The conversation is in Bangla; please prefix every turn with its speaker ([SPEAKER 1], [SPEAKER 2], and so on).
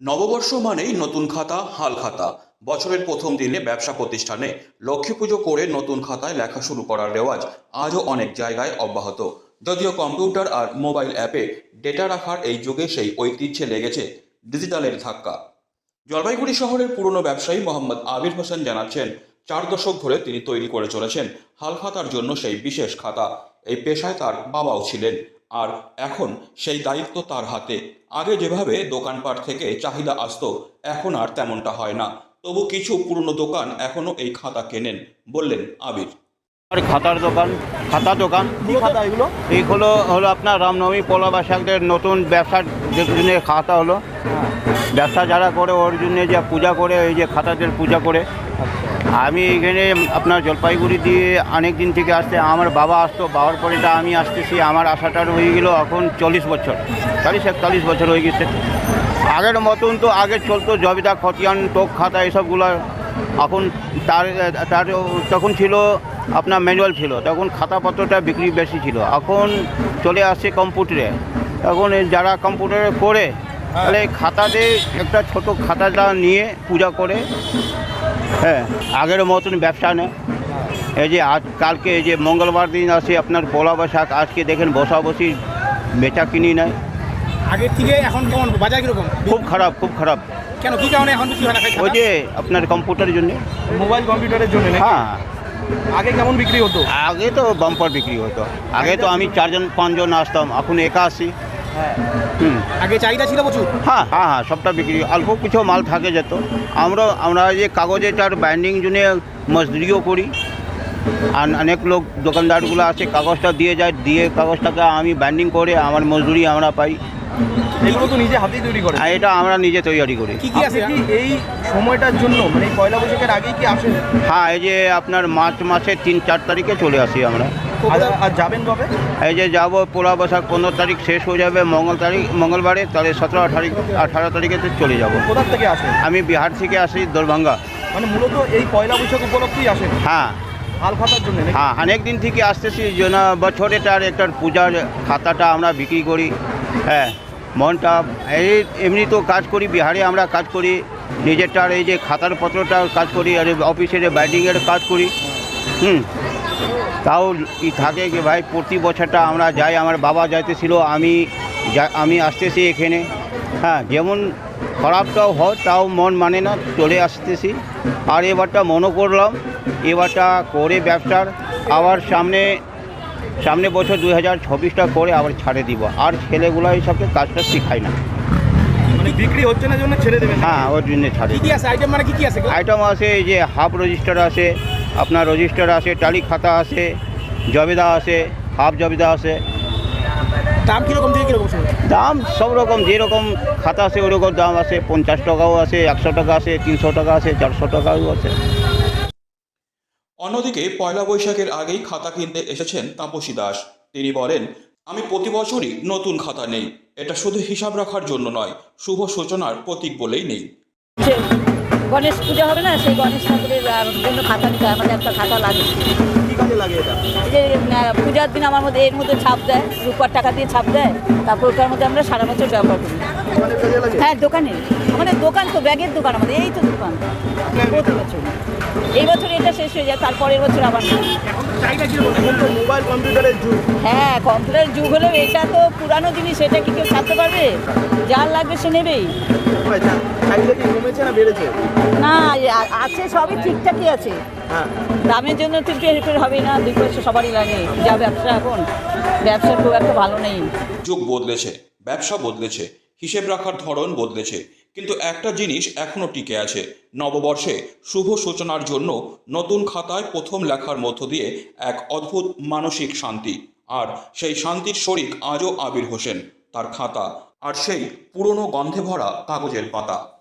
[SPEAKER 1] নববর্ষ মানেই নতুন খাতা, হাল খাতা। বছরের প্রথম দিনে ব্যবসা প্রতিষ্ঠানে লক্ষ্মী পুজো করে নতুন খাতায় লেখা শুরু করার রেওয়াজ আজও অনেক জায়গায় অব্যাহত। যদিও কম্পিউটার আর মোবাইল অ্যাপে ডেটা রাখার এই যুগে সেই ঐতিহ্যে লেগেছে ডিজিটালের ধাক্কা। জলপাইগুড়ি শহরের পুরনো ব্যবসায়ী মোহাম্মদ আবির হোসেন জানাচ্ছেন, চার দশক ধরে তিনি তৈরি করে চলেছেন হাল খাতার জন্য সেই বিশেষ খাতা। এই পেশায় তার বাবাও ছিলেন। আর এখন সেই দায়িত্ব তার হাতে। আগে যেভাবে দোকানপাট থেকে চাহিদা আসতো এখন আর তেমনটা হয় না। তবু কিছু পুরনো দোকান এখনও এই খাতা কেনেন বললেন আবির।
[SPEAKER 2] আর খাতার দোকান খাতা দোকান।
[SPEAKER 3] খাতা এগুলো?
[SPEAKER 2] এইগুলো হলো আপনার রামনবমী পোলা বাসাকদের নতুন ব্যবসার জন্য খাতা হলো। ব্যবসা যারা করে ওর জন্য যে পূজা করে এই যে খাতাদের পূজা করে। আমি এখানে আপনার জলপাইগুড়ি দিয়ে অনেক দিন থেকে আসতে, আমার বাবা আসতো, বাবার পরেটা আমি আসতেছি, আমার আশাটার হয়ে গেল এখন চল্লিশ বছর। চল্লিশ একচল্লিশ বছর হয়ে গেছে। আগের মতন তো আগে চলতো জবিদা খতিয়ান টোক খাতা এসবগুলো। এখন তার তার তখন ছিল আপনার ম্যানুয়াল ছিল, তখন খাতাপত্রটা বিক্রি বেশি ছিল। এখন চলে আসছে কম্পিউটারে। এখন যারা কম্পিউটারে করে, তাহলে খাতাতে একটা ছোট খাতাটা নিয়ে পূজা করে। হ্যাঁ আগের মতন ব্যবসা নেই। এই যে আজ কালকে এই যে মঙ্গলবার দিন আসে আপনার পোলা বৈশাখ আজকে দেখেন বসা বসি বেচা কিনি নেয়
[SPEAKER 3] আগের থেকে এখন কেমন বাজার কীরকম?
[SPEAKER 2] খুব খারাপ খুব খারাপ।
[SPEAKER 3] কেন কি কারণে এখন হয় না
[SPEAKER 2] ওই যে আপনার কম্পিউটারের জন্য।
[SPEAKER 3] মোবাইল কম্পিউটারের জন্য
[SPEAKER 2] হ্যাঁ।
[SPEAKER 3] আগে কেমন বিক্রি হতো?
[SPEAKER 2] আগে তো বাম্পার বিক্রি হতো। আগে তো আমি চারজন পাঁচজন আসতাম এখন একা আসি
[SPEAKER 3] আগে চাহিদা ছিল প্রচুর?
[SPEAKER 2] হ্যাঁ হ্যাঁ হ্যাঁ সবটা বিক্রি। অল্প কিছু মাল থাকে যেত। আমরা আমরা যে কাগজে তার বাইন্ডিং জন্য মজদুরিও করি। আর অনেক লোক দোকানদারগুলো আছে কাগজটা দিয়ে যায় দিয়ে কাগজটাকে আমি বাইন্ডিং করে আমার মজদুরি আমরা পাই।
[SPEAKER 3] এগুলো তো নিজে হাতেই তৈরি করে
[SPEAKER 2] আর এটা আমরা নিজে তৈরি করি।
[SPEAKER 3] কি কি আছে কি? এই সময়টার জন্য মানে পয়লা বৈশাখের আগেই কি আসেন?
[SPEAKER 2] হ্যাঁ এই যে আপনার মার্চ মাসের তিন চার তারিখে চলে আসি আমরা।
[SPEAKER 3] আর যাবেন কবে?
[SPEAKER 2] এই যে যাব পোলা বৈশাখ পনেরো তারিখ শেষ হয়ে যাবে মঙ্গল তারিখ মঙ্গলবারে তাহলে সতেরো আঠারো আঠারো তারিখে তো চলে যাব।
[SPEAKER 3] কোথা থেকে আসেন?
[SPEAKER 2] আমি বিহার থেকে আসি দরভাঙ্গা।
[SPEAKER 3] মানে মূলত এই পয়লা বৈশাখ উপলক্ষেই আসেন?
[SPEAKER 2] হ্যাঁ।
[SPEAKER 3] হাল খাতার জন্য
[SPEAKER 2] হ্যাঁ অনেক দিন থেকে আসতেছি যেন বছরে তার একটা পূজার খাতাটা আমরা বিক্রি করি। হ্যাঁ মনটা এই এমনি তো কাজ করি বিহারে আমরা কাজ করি নিজেরটার এই যে খাতার পত্রটা কাজ করি আর অফিসের বাইন্ডিংয়ের কাজ করি। হুম। তাও কি থাকে যে ভাই প্রতি বছরটা আমরা যাই আমার বাবা যাইতেছিল আমি যা- আমি আসতেছি এখানে। হ্যাঁ যেমন খারাপটাও হয় তাও মন মানে না চলে আসতেছি। আর এবারটা মনে করলাম এবারটা করে ব্যবসার আবার সামনে সামনে বছর দুই হাজার ছাব্বিশটা করে আবার ছাড়ে দিব। আর ছেলেগুলো এইসবকে কাজটা শেখায় না।
[SPEAKER 3] মানে বিক্রি হচ্ছে না জন্য ছেড়ে দেবেন
[SPEAKER 2] হ্যাঁ ওর জন্য ছাড়ে।
[SPEAKER 3] কি কি আছে? আইটেম মানে কি কি আছে?
[SPEAKER 2] আইটেম আছে এই যে হাফ রেজিস্টার আছে আপনার রেজিস্টার আছে টালি খাতা আছে জবেদা আছে হাফ জবেদা আছে।
[SPEAKER 3] দাম কীরকম থেকে কীরকম
[SPEAKER 2] দাম সব রকম যেরকম খাতা আছে ওরকম দাম আছে পঞ্চাশ টাকাও আছে একশো টাকা আছে তিনশো টাকা আছে চারশো টাকাও আছে।
[SPEAKER 1] অন্যদিকে পয়লা বৈশাখের আগেই খাতা কিনতে এসেছেন তাপসী দাস। তিনি বলেন আমি প্রতি বছরই নতুন খাতা নেই। এটা শুধু হিসাব রাখার জন্য নয় শুভ সূচনার প্রতীক বলেই নেই।
[SPEAKER 4] গণেশ পূজা হবে না সেই গণেশ ঠাকুরের জন্য খাতা নিতে আমাদের একটা খাতা লাগে। যে পূজার দিন আমার মধ্যে এর মধ্যে ছাপ দেয় রূপার টাকা দিয়ে ছাপ দেয় তারপর ওটার মধ্যে আমরা সারা বছর ব্যবহার করি। হ্যাঁ দোকানে। আমাদের দোকান তো ব্যাগের দোকান আমাদের এই তো দোকান। প্রতি বছর এই বছর এটা শেষ হয়ে যায় তারপরের বছর আবার
[SPEAKER 3] মোবাইল কম্পিউটারের যুগ।
[SPEAKER 4] হ্যাঁ কম্পিউটার যুগ হলেও এটা তো পুরানো জিনিস এটা কি কেউ ছাড়তে পারবে? যার লাগবে সে নেবেই।
[SPEAKER 3] না বেড়েছে?
[SPEAKER 4] না আ- আছে সবই ঠিকঠাকই আছে।
[SPEAKER 3] হ্যাঁ।
[SPEAKER 4] দামের জন্য তো একটু হেরফের হবে না দুই পয়সা সবারই লাগে। যা ব্যবসা এখন ব্যবসা খুব একটা ভালো নেই।
[SPEAKER 1] যুগ বদলেছে ব্যবসা বদলেছে। হিসেব রাখার ধরন বদলেছে। কিন্তু একটা জিনিস এখনও টিকে আছে। নববর্ষে শুভ সূচনার জন্য নতুন খাতায় প্রথম লেখার মধ্য দিয়ে এক অদ্ভুত মানসিক শান্তি। আর সেই শান্তির শরিক আজও আবির হোসেন। তার খাতা আর সেই পুরনো গন্ধে ভরা কাগজের পাতা।